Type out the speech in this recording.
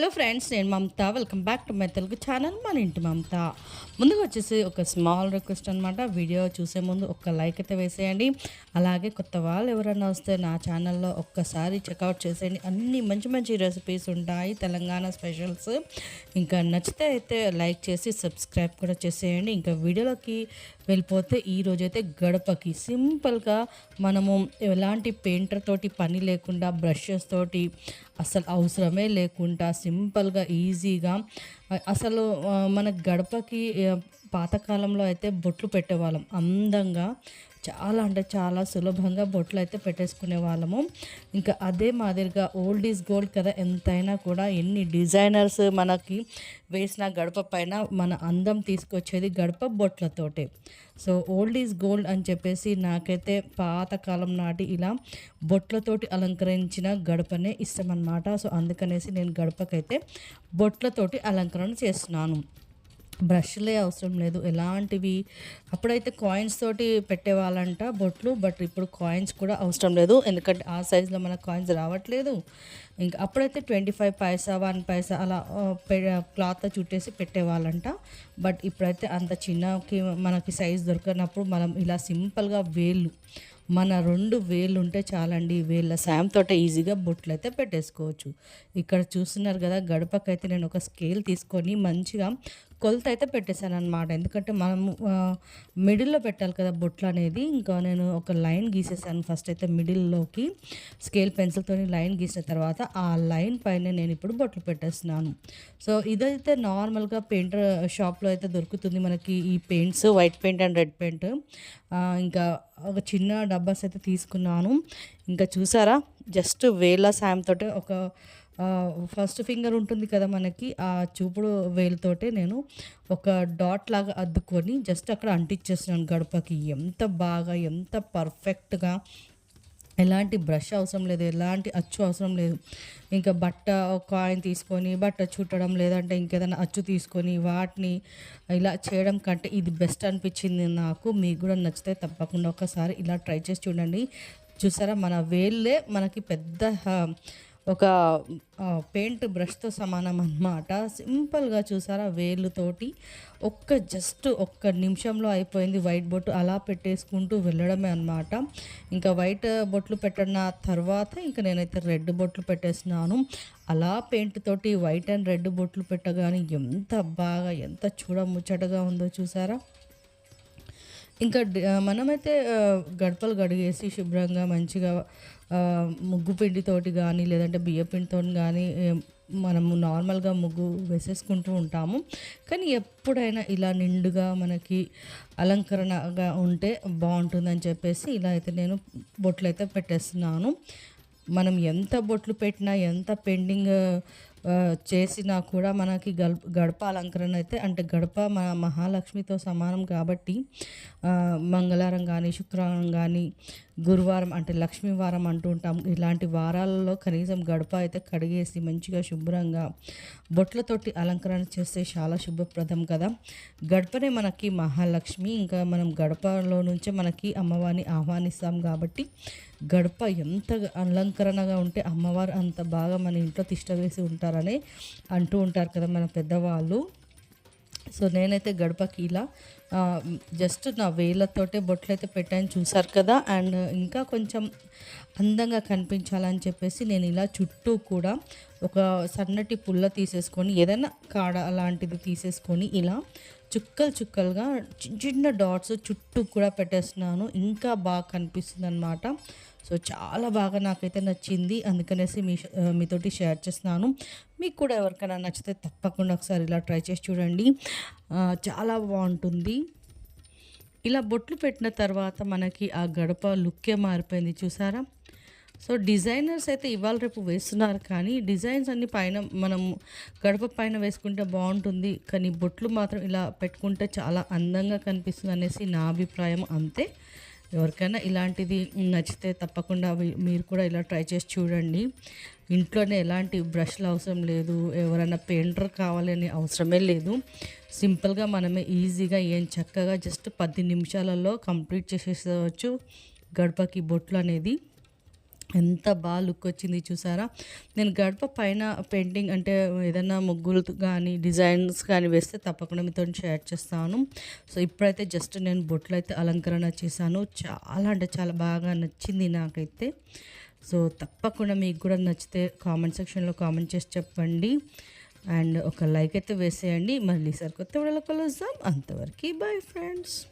Hello friends నేను Mamata. Welcome back to my Telugu channel మన ఇంటి మమత. ముందుగా వచ్చేసి ఒక స్మాల్ రిక్వెస్ట్ అనమాట వీడియో చూసే ముందు ఒక లైక్ అయితే వేసేయండి. అలాగే కొత్త వాళ్ళు ఎవరైనా వస్తే నా ఛానల్లో ఒక్కసారి చెక్అవుట్ చేసేయండి. అన్ని మంచి మంచి రెసిపీస్ ఉంటాయి తెలంగాణ స్పెషల్స్ ఇంకా నచ్చితే అయితే లైక్ చేసి సబ్స్క్రైబ్ కూడా చేసేయండి. ఇంకా వీడియోలోకి వెళ్ళిపోతే ఈరోజు అయితే గడపకి సింపుల్గా మనము ఎలాంటి పెయింటర్ తోటి పని లేకుండా బ్రషెస్ తోటి అసలు అవసరమే లేకుండా సింపుల్గా ఈజీగా అసలు మన గడపకి పాతకాలంలో అయితే బొట్లు పెట్టేవాళ్ళం. అందంగా చాలా అంటే చాలా సులభంగా బొట్లు అయితే పెట్టేసుకునే వాళ్ళము. ఇంకా అదే మాదిరిగా ఓల్డ్ ఈజ్ గోల్డ్ కదా ఎంతైనా కూడా ఎన్ని డిజైనర్స్ మనకి వేసిన గడప పైన మన అందం తీసుకొచ్చేది గడప బొట్లతోటే సో ఓల్డ్ ఈజ్ గోల్డ్ అని చెప్పేసి నాకైతే పాతకాలం నాటి ఇలా బొట్లతోటి అలంకరించిన గడపనే ఇష్టం అన్నమాట సో అందుకనేసి నేను గడపకైతే బొట్లతోటి అలంకరణ చేస్తున్నాను. బ్రష్లే అవసరం లేదు. ఎలాంటివి? అప్పుడైతే కాయిన్స్ తోటి పెట్టేవాళ్ళంట బొట్లు బట్ ఇప్పుడు కాయిన్స్ కూడా అవసరం లేదు. ఎందుకంటే ఆ సైజులో మన కాయిన్స్ రావట్లేదు. ఇంకా అప్పుడైతే twenty five paisa one paisa అలా క్లాత్ చుట్టేసి పెట్టేవాళ్ళంట. బట్ ఇప్పుడైతే అంత చిన్నకి మనకి సైజ్ దొరకనప్పుడు మనం ఇలా సింపుల్గా వేళ్ళు మన రెండు వేళ్ళు ఉంటే చాలండి వేళ్ళ సాయంతో ఈజీగా బొట్లు అయితే పెట్టేసుకోవచ్చు. ఇక్కడ చూస్తున్నారు కదా గడపకైతే నేను ఒక స్కేల్ తీసుకొని మంచిగా కొలత అయితే పెట్టేశాను అనమాట ఎందుకంటే మనము మిడిల్లో పెట్టాలి కదా బొట్లు అనేది ఇంకా నేను ఒక లైన్ గీసేసాను ఫస్ట్ అయితే మిడిల్లోకి. స్కేల్ పెన్సిల్తో లైన్ గీసిన తర్వాత ఆ లైన్ పైన నేను ఇప్పుడు బొట్లు పెట్టేస్తున్నాను. సో ఇదైతే నార్మల్గా పెయింటర్ షాప్లో అయితే దొరుకుతుంది మనకి ఈ paints white paint and red paint. ఇంకా ఒక చిన్న డబ్బాస్ అయితే తీసుకున్నాను. ఇంకా చూసారా? జస్ట్ వేళ్ళ సాయంతో ఒక ఫస్ట్ ఫింగర్ ఉంటుంది కదా మనకి ఆ చూపుడు వేలుతోటే నేను ఒక డాట్ లాగా అద్దుకొని జస్ట్ అక్కడ అంటించేస్తున్నాను గడపకి. ఎంత బాగా ఎంత పర్ఫెక్ట్గా ఎలాంటి బ్రష్ అవసరం లేదు ఎలాంటి అచ్చు అవసరం లేదు. ఇంకా బట్ట ఒక కాయిన్ తీసుకొని బట్ట చుట్టడం లేదంటే ఇంకేదైనా అచ్చు తీసుకొని వాటిని ఇలా చేయడం కంటే ఇది బెస్ట్ అనిపించింది నాకు. మీకు కూడా నచ్చితే తప్పకుండా ఒకసారి ఇలా ట్రై చేసి చూడండి. చూసారా? మన వేళ్ళే మనకి పెద్ద ఒక పెయింట్ బ్రష్తో సమానం అన్నమాట. సింపుల్గా చూసారా వేలుతోటి ఒక్క జస్ట్ ఒక్క నిమిషంలో అయిపోయింది వైట్ బొట్టు అలా పెట్టేసుకుంటూ వెళ్ళడమే అన్నమాట. ఇంకా వైట్ బొట్లు పెట్టిన తర్వాత ఇంకా నేనైతే రెడ్ బొట్లు పెట్టేసినాను. అలా పెయింట్ తోటి వైట్ అండ్ రెడ్ బొట్లు పెట్టగానే ఎంత బాగా ఎంత చూడముచ్చటగా ఉందో చూసారా? ఇంకా మనమైతే గడపలు గడిగేసి శుభ్రంగా మంచిగా ముగ్గు పిండితోటి కానీ లేదంటే బియ్య పిండితో కానీ మనము నార్మల్గా ముగ్గు వేసేసుకుంటూ ఉంటాము. కానీ ఎప్పుడైనా ఇలా నిండుగా మనకి అలంకరణగా ఉంటే బాగుంటుందని చెప్పేసి ఇలా అయితే నేను బొట్లు అయితే పెట్టేస్తున్నాను. మనం ఎంత బొట్లు పెట్టినా ఎంత పెండింగ్ చేసినా కూడా మనకి గల్ప గడప అలంకరణ అయితే అంటే గడప మన మహాలక్ష్మితో సమానం కాబట్టి మంగళవారం కానీ శుక్రవారం కానీ గురువారం అంటే లక్ష్మీ వారం అంటూ ఉంటాం. ఇలాంటి వారాలలో కనీసం గడప అయితే కడిగేసి మంచిగా శుభ్రంగా బొట్లతోటి అలంకరణ చేస్తే చాలా శుభప్రదం కదా. గడపనే మనకి మహాలక్ష్మి. ఇంకా మనం గడపలో నుంచే మనకి అమ్మవారిని ఆహ్వానిస్తాం కాబట్టి గడప ఎంత అలంకరణగా ఉంటే అమ్మవారు అంత బాగా మన ఇంట్లో తిష్ట వేసి ఉంటారని అంటూ ఉంటారు కదా మన పెద్దవాళ్ళు. సో నేనైతే గడపకి ఇలా జస్ట్ నా వేళ్ళతోటే బొట్లు అయితే పెట్టాను చూసారు కదా. అండ్ ఇంకా కొంచెం అందంగా కనిపించాలని చెప్పేసి నేను ఇలా చుట్టూ కూడా ఒక సన్నటి పుల్ల తీసేసుకొని ఏదైనా కాడ అలాంటిది తీసేసుకొని ఇలా చుక్కలు చుక్కలుగా చిన్న చిన్న డాట్స్ చుట్టూ కూడా పెట్టేస్తున్నాను. ఇంకా బాగా కనిపిస్తుంది అనమాట సో చాలా బాగా నాకైతే నచ్చింది. అందుకనేసి మీ మీతోటి షేర్ చేస్తున్నాను. మీకు కూడా ఎవరికైనా నచ్చితే తప్పకుండా ఒకసారి ఇలా ట్రై చేసి చూడండి. చాలా బాగుంటుంది. ఇలా బొట్లు పెట్టిన తర్వాత మనకి ఆ గడప లుక్కే మారిపోయింది. చూసారా? సో డిజైనర్స్ అయితే ఇవాళ రేపు వేస్తున్నారు కానీ డిజైన్స్ అన్ని పైన మనం గడప పైన వేసుకుంటే బాగుంటుంది కానీ బొట్లు మాత్రం ఇలా పెట్టుకుంటే చాలా అందంగా కనిపిస్తుంది అనేసి నా అభిప్రాయం అంతే. ఎవరికైనా ఇలాంటిది నచ్చితే తప్పకుండా మీరు కూడా ఇలా ట్రై చేసి చూడండి. ఇంట్లోనే ఎలాంటి బ్రష్లు అవసరం లేదు ఎవరైనా పెయింటర్ కావాలని అవసరమే లేదు. సింపుల్గా మనమే ఈజీగా ఏం చక్కగా జస్ట్ పది నిమిషాలలో కంప్లీట్ చేసేసవచ్చు గడపకి బొట్లు అనేది. ఎంత బాగా లుక్ వచ్చింది చూసారా? నేను గడప పైన పెయింటింగ్ అంటే ఏదైనా ముగ్గులు కానీ డిజైన్స్ కానీ వేస్తే తప్పకుండా మీతో షేర్ చేస్తాను. సో ఇప్పుడైతే జస్ట్ నేను బొట్లు అయితే అలంకరణ చేశాను. చాలా అంటే చాలా బాగా నచ్చింది నాకైతే. సో తప్పకుండా మీకు కూడా నచ్చితే కామెంట్ సెక్షన్లో కామెంట్ చేసి చెప్పండి. అండ్ ఒక లైక్ అయితే వేసేయండి. మళ్ళీ సార్ కొత్త వీడియోలో కలుద్దాం. అంతవరకు బాయ్ ఫ్రెండ్స్